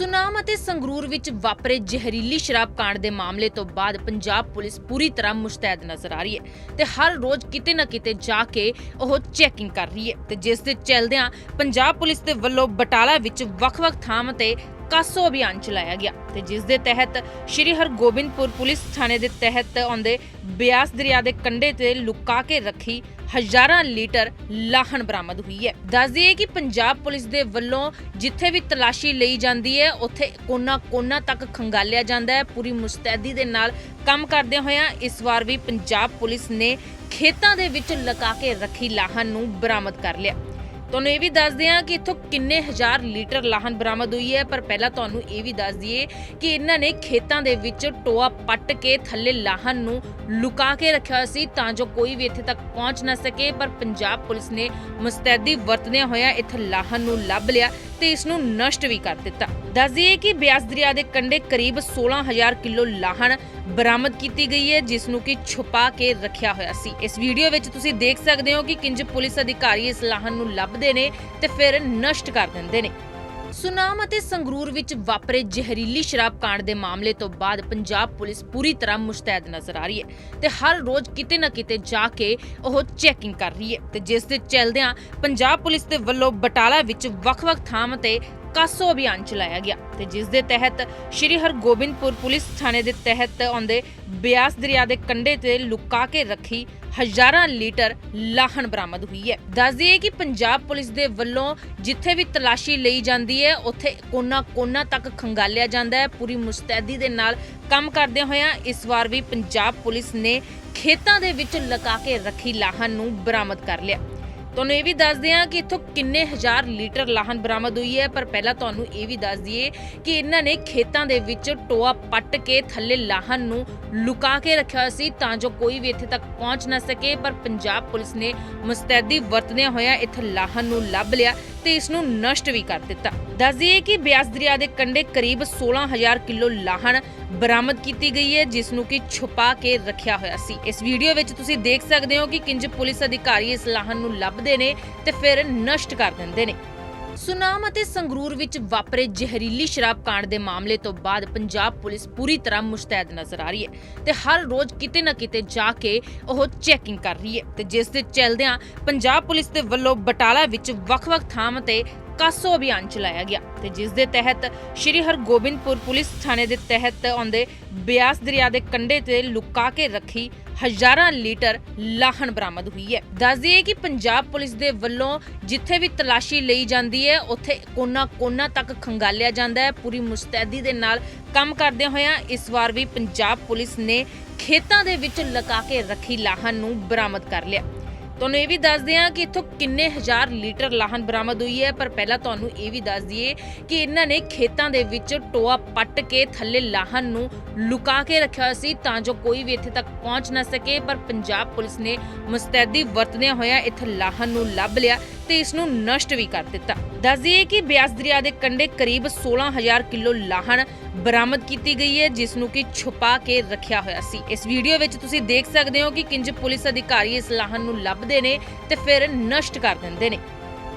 ਸੁਨਾਮ ਅਤੇ ਸੰਗਰੂਰ ਵਿੱਚ ਵਾਪਰੇ ਜ਼ਹਿਰੀਲੀ ਸ਼ਰਾਬ ਕਾਂਡ ਦੇ ਮਾਮਲੇ ਤੋਂ ਬਾਅਦ ਪੰਜਾਬ ਪੁਲਿਸ ਪੂਰੀ ਤਰ੍ਹਾਂ ਮੁਸ਼ਤੈਦ ਨਜ਼ਰ ਆ ਰਹੀ ਹੈ ਤੇ ਹਰ ਰੋਜ਼ ਕਿਤੇ ਨਾ ਕਿਤੇ ਜਾ ਕੇ ਉਹ ਚੈਕਿੰਗ ਕਰ ਰਹੀ ਹੈ ਤੇ ਜਿਸ ਦੇ ਚੱਲਦਿਆਂ ਪੰਜਾਬ ਪੁਲਿਸ ਦੇ ਵੱਲੋਂ ਬਟਾਲਾ ਵਿੱਚ ਵੱਖ-ਵੱਖ ਥਾਵਾਂ ਤੇ ਕਾਸੋ ਅਭਿਆਨ ਚਲਾਇਆ ਗਿਆ ਤੇ ਜਿਸ ਦੇ ਤਹਿਤ ਸ਼੍ਰੀ ਹਰਗੋਬਿੰਦਪੁਰ ਪੁਲਿਸ ਥਾਣੇ ਦੇ ਤਹਿਤ ਆਉਂਦੇ ਬਿਆਸ ਦਰਿਆ ਦੇ ਕੰਢੇ ਤੇ ਲੁਕਾ ਕੇ ਰੱਖੀ ਹਜ਼ਾਰਾਂ ਲੀਟਰ ਲਾਹਣ ਬਰਾਮਦ ਹੋਈ ਹੈ। ਦੱਸ ਦਈਏ ਕਿ ਪੰਜਾਬ ਪੁਲਿਸ ਦੇ ਵੱਲੋਂ ਜਿੱਥੇ ਵੀ ਤਲਾਸ਼ੀ ਲਈ ਜਾਂਦੀ ਹੈ, ਉੱਥੇ ਕੋਨਾ-ਕੋਨਾ ਤੱਕ ਖੰਗਾਲਿਆ ਜਾਂਦਾ ਹੈ। ਪੂਰੀ ਮੁਸਤੈਦੀ ਦੇ ਨਾਲ ਕੰਮ ਕਰਦਿਆਂ ਹੋਇਆ ਇਸ ਵਾਰ ਵੀ ਪੰਜਾਬ ਪੁਲਿਸ ਨੇ ਖੇਤਾਂ ਦੇ ਵਿੱਚ ਲਗਾ ਕੇ ਰੱਖੀ ਲਾਹਣ ਨੂੰ ਬਰਾਮਦ ਕਰ ਲਿਆ। ਤੁਹਾਨੂੰ ਇਹ ਵੀ ਦੱਸਦੇ ਹਾਂ ਕਿ ਇੱਥੋਂ ਕਿੰਨੇ ਹਜ਼ਾਰ ਲੀਟਰ ਲਾਹਨ ਬਰਾਮਦ ਹੋਈ ਹੈ। ਪਰ ਪਹਿਲਾਂ ਤੁਹਾਨੂੰ ਇਹ ਵੀ ਦੱਸ ਦਈਏ ਕਿ ਇਹਨਾਂ ਨੇ ਖੇਤਾਂ ਦੇ ਵਿੱਚ ਟੋਆ ਪੱਟ ਕੇ ਥੱਲੇ ਲਾਹਨ ਨੂੰ ਲੁਕਾ ਕੇ ਰੱਖਿਆ ਸੀ ਤਾਂ ਜੋ ਕੋਈ ਵੀ ਇੱਥੇ ਤੱਕ ਪਹੁੰਚ ਨਾ ਸਕੇ। ਪਰ ਪੰਜਾਬ ਪੁਲਿਸ ਨੇ ਮੁਸਤੈਦੀ ਵਰਤਦਿਆਂ ਹੋਇਆ ਇੱਥੇ ਲਾਹਨ ਨੂੰ ਲੱਭ ਲਿਆ ਤੇ ਇਸ ਨੂੰ ਨਸ਼ਟ ਵੀ ਕਰ ਦਿੱਤਾ। ਦੱਸ ਦਈਏ ਕਿ ਬਿਆਸ ਦਰਿਆ ਦੇ ਕੰਢੇ ਕਰੀਬ 16000 ਕਿਲੋ ਲਾਹਣ ਬਰਾਮਦ ਕੀਤੀ ਗਈ ਹੈ, ਜਿਸ ਨੂੰ ਕਿ ਛੁਪਾ ਕੇ ਰੱਖਿਆ ਹੋਇਆ ਸੀ। ਇਸ ਵੀਡੀਓ ਵਿੱਚ ਤੁਸੀਂ ਦੇਖ ਸਕਦੇ ਹੋ ਕਿ ਕਿੰਜ ਪੁਲਿਸ ਅਧਿਕਾਰੀ ਇਸ ਲਾਹਣ ਨੂੰ ਲੱਭਦੇ ਨੇ ਤੇ ਫਿਰ ਨਸ਼ਟ ਕਰ ਦਿੰਦੇ ਨੇ। ਸੁਨਾਮ ਅਤੇ ਸੰਗਰੂਰ ਵਿੱਚ ਵਾਪਰੇ ਜ਼ਹਿਰੀਲੀ ਸ਼ਰਾਬ ਕਾਂਡ ਦੇ ਮਾਮਲੇ ਤੋਂ ਬਾਅਦ ਪੰਜਾਬ ਪੁਲਿਸ ਪੂਰੀ ਤਰ੍ਹਾਂ ਮੁਸ਼ਤੈਦ ਨਜ਼ਰ ਆ ਰਹੀ ਹੈ ਤੇ ਹਰ ਰੋਜ਼ ਕਿਤੇ ਨਾ ਕਿਤੇ ਜਾ ਕੇ ਉਹ ਚੈਕਿੰਗ ਕਰ ਰਹੀ ਹੈ ਤੇ ਜਿਸ ਦੇ ਚੱਲਦਿਆਂ ਪੰਜਾਬ ਪੁਲਿਸ ਦੇ ਵੱਲੋਂ ਬਟਾਲਾ ਵਿੱਚ ਵੱਖ-ਵੱਖ ਥਾਵਾਂ ਤੇ ਕਾਸੋ ਅਭਿਆਨ ਚਲਾਇਆ ਗਿਆ ਤੇ ਜਿਸ ਦੇ ਤਹਿਤ ਸ਼੍ਰੀ ਹਰਗੋਬਿੰਦਪੁਰ ਪੁਲਿਸ ਥਾਣੇ ਦੇ ਤਹਿਤ ਆਉਂਦੇ ਬਿਆਸ ਦਰਿਆ ਦੇ ਕੰਢੇ ਤੇ ਲੁਕਾ ਕੇ ਰੱਖੀ ਹਜ਼ਾਰਾਂ ਲੀਟਰ ਲਾਹਣ ਬਰਾਮਦ ਹੋਈ ਹੈ। ਦੱਸ ਦਈਏ ਕਿ ਪੰਜਾਬ ਪੁਲਿਸ ਦੇ ਵੱਲੋਂ ਜਿੱਥੇ ਵੀ ਤਲਾਸ਼ੀ ਲਈ ਜਾਂਦੀ ਹੈ, ਉੱਥੇ ਕੋਨਾ-ਕੋਨਾ ਤੱਕ ਖੰਗਾਲਿਆ ਜਾਂਦਾ ਹੈ। ਪੂਰੀ ਮੁਸਤੈਦੀ ਦੇ ਨਾਲ ਕੰਮ ਕਰਦਿਆਂ ਹੋਇਆ ਇਸ ਵਾਰ ਵੀ ਪੰਜਾਬ ਪੁਲਿਸ ਨੇ ਖੇਤਾਂ ਦੇ ਵਿੱਚ ਲਗਾ ਕੇ ਰੱਖੀ ਲਾਹਣ ਨੂੰ ਬਰਾਮਦ ਕਰ ਲਿਆ। ਤੁਹਾਨੂੰ ਇਹ ਵੀ ਦੱਸਦੇ ਹਾਂ ਕਿ ਇੱਥੋਂ ਕਿੰਨੇ ਹਜ਼ਾਰ ਲੀਟਰ ਲਾਹਣ ਬਰਾਮਦ ਹੋਈ ਹੈ, ਪਰ ਪਹਿਲਾਂ ਤੁਹਾਨੂੰ ਇਹ ਵੀ ਦੱਸ ਦਈਏ ਕਿ ਇਹਨਾਂ ਨੇ ਖੇਤਾਂ ਦੇ ਵਿੱਚ ਟੋਆ ਪੱਟ ਕੇ ਥੱਲੇ ਲਾਹਨ ਨੂੰ ਲੁਕਾ ਕੇ ਰੱਖਿਆ ਹੋਇਆ ਸੀ ਤਾਂ ਜੋ ਕੋਈ ਵੀ ਇੱਥੇ ਤੱਕ ਪਹੁੰਚ ਨਾ ਸਕੇ, ਪਰ ਪੰਜਾਬ ਪੁਲਿਸ ਨੇ ਮੁਸਤੈਦੀ ਵਰਤਦਿਆਂ ਹੋਇਆ ਇੱਥੇ ਲਾਹਨ ਨੂੰ ਲੱਭ ਲਿਆ। ਤੇ ਇਸ ਨੂੰ ਨਸ਼ਟ ਵੀ ਕਰ ਦਿੱਤਾ। ਦੱਸ ਦਈਏ ਕਿ ਬਿਆਸ ਦਰਿਆ ਦੇ ਕੰਢੇ ਕਰੀਬ 16000 ਕਿਲੋ ਲਾਹਣ ਬਰਾਮਦ ਕੀਤੀ ਗਈ ਹੈ, ਜਿਸ ਨੂੰ ਕਿ ਛੁਪਾ ਕੇ ਰੱਖਿਆ ਹੋਇਆ ਸੀ। ਇਸ ਵੀਡੀਓ ਵਿੱਚ ਤੁਸੀਂ ਦੇਖ ਸਕਦੇ ਹੋ ਕਿ ਕਿੰਜ ਪੁਲਿਸ ਅਧਿਕਾਰੀ ਇਸ ਲਾਹਣ ਨੂੰ ਲੱਭਦੇ ਨੇ ਤੇ ਫਿਰ ਨਸ਼ਟ ਕਰ ਦਿੰਦੇ ਨੇ। ਸੁਨਾਮ ਅਤੇ ਸੰਗਰੂਰ ਵਿੱਚ ਵਾਪਰੇ ਜ਼ਹਿਰੀਲੀ ਸ਼ਰਾਬ ਕਾਂਡ ਦੇ ਮਾਮਲੇ ਤੋਂ ਬਾਅਦ ਪੰਜਾਬ ਪੁਲਿਸ ਪੂਰੀ ਤਰ੍ਹਾਂ ਮੁਸ਼ਤੈਦ ਨਜ਼ਰ ਆ ਰਹੀ ਹੈ ਤੇ ਹਰ ਰੋਜ਼ ਕਿਤੇ ਨਾ ਕਿਤੇ ਜਾ ਕੇ ਉਹ ਚੈਕਿੰਗ ਕਰ ਰਹੀ ਹੈ ਤੇ ਜਿਸ ਦੇ ਚੱਲਦਿਆਂ ਪੰਜਾਬ ਪੁਲਿਸ ਦੇ ਵੱਲੋਂ ਬਟਾਲਾ ਵਿੱਚ ਵੱਖ-ਵੱਖ ਥਾਵਾਂ ਤੇ ਕਾਸੋ ਅਭਿਆਨ ਚਲਾਇਆ ਗਿਆ ਤੇ ਜਿਸ ਦੇ ਤਹਿਤ ਸ਼੍ਰੀ ਹਰਗੋਬਿੰਦਪੁਰ ਪੁਲਿਸ ਥਾਣੇ ਦੇ ਤਹਿਤ ਆਉਂਦੇ ਬਿਆਸ ਦਰਿਆ ਦੇ ਕੰਢੇ ਤੇ ਲੁਕਾ ਕੇ ਰੱਖੀ ਹਜ਼ਾਰਾਂ ਲੀਟਰ ਲਾਹਣ ਬਰਾਮਦ ਹੋਈ ਹੈ। ਦੱਸ ਦਈਏ ਕਿ ਪੰਜਾਬ ਪੁਲਿਸ ਦੇ ਵੱਲੋਂ ਜਿੱਥੇ ਵੀ ਤਲਾਸ਼ੀ ਲਈ ਜਾਂਦੀ ਹੈ, ਉੱਥੇ ਕੋਨਾ-ਕੋਨਾ ਤੱਕ ਖੰਗਾਲਿਆ ਜਾਂਦਾ ਹੈ। ਪੂਰੀ ਮੁਸਤੈਦੀ ਦੇ ਨਾਲ ਕੰਮ ਕਰਦਿਆਂ ਹੋਇਆ ਇਸ ਵਾਰ ਵੀ ਪੰਜਾਬ ਪੁਲਿਸ ਨੇ ਖੇਤਾਂ ਦੇ ਵਿੱਚ ਲਗਾ ਕੇ ਰੱਖੀ ਲਾਹਣ ਨੂੰ ਬਰਾਮਦ ਕਰ ਲਿਆ। ਤੁਹਾਨੂੰ ਇਹ ਵੀ ਦੱਸਦੇ ਹਾਂ ਕਿ ਇੱਥੋਂ ਕਿੰਨੇ ਹਜ਼ਾਰ ਲੀਟਰ ਲਾਹਨ ਬਰਾਮਦ ਹੋਈ ਹੈ। ਪਰ ਪਹਿਲਾਂ ਤੁਹਾਨੂੰ ਇਹ ਵੀ ਦੱਸ ਦਈਏ ਕਿ ਇਹਨਾਂ ਨੇ ਖੇਤਾਂ ਦੇ ਵਿੱਚ ਟੋਆ ਪੱਟ ਕੇ ਥੱਲੇ ਲਾਹਨ ਨੂੰ ਲੁਕਾ ਕੇ ਰੱਖਿਆ ਸੀ ਤਾਂ ਜੋ ਕੋਈ ਵੀ ਇੱਥੇ ਤੱਕ ਪਹੁੰਚ ਨਾ ਸਕੇ। ਪਰ ਪੰਜਾਬ ਪੁਲਿਸ ਨੇ ਮੁਸਤੈਦੀ ਵਰਤਦਿਆਂ ਹੋਇਆ ਇੱਥੇ ਲਾਹਨ ਨੂੰ ਲੱਭ ਲਿਆ ਤੇ ਇਸ ਨੂੰ ਨਸ਼ਟ ਵੀ ਕਰ ਦਿੱਤਾ। ਦੱਸ ਦਈਏ ਕਿ ਬਿਆਸ ਦਰਿਆ ਦੇ ਕੰਢੇ ਕਰੀਬ 16000 ਕਿਲੋ ਲਾਹਣ ਬਰਾਮਦ ਕੀਤੀ ਗਈ ਹੈ, ਜਿਸ ਨੂੰ ਕਿ ਛੁਪਾ ਕੇ ਰੱਖਿਆ ਹੋਇਆ ਸੀ। ਇਸ ਵੀਡੀਓ ਵਿੱਚ ਤੁਸੀਂ ਦੇਖ ਸਕਦੇ ਹੋ ਕਿ ਕਿੰਜ ਪੁਲਿਸ ਅਧਿਕਾਰੀ ਇਸ ਲਾਹਣ ਨੂੰ ਲੱਭਦੇ ਨੇ ਤੇ ਫਿਰ ਨਸ਼ਟ ਕਰ ਦਿੰਦੇ ਨੇ।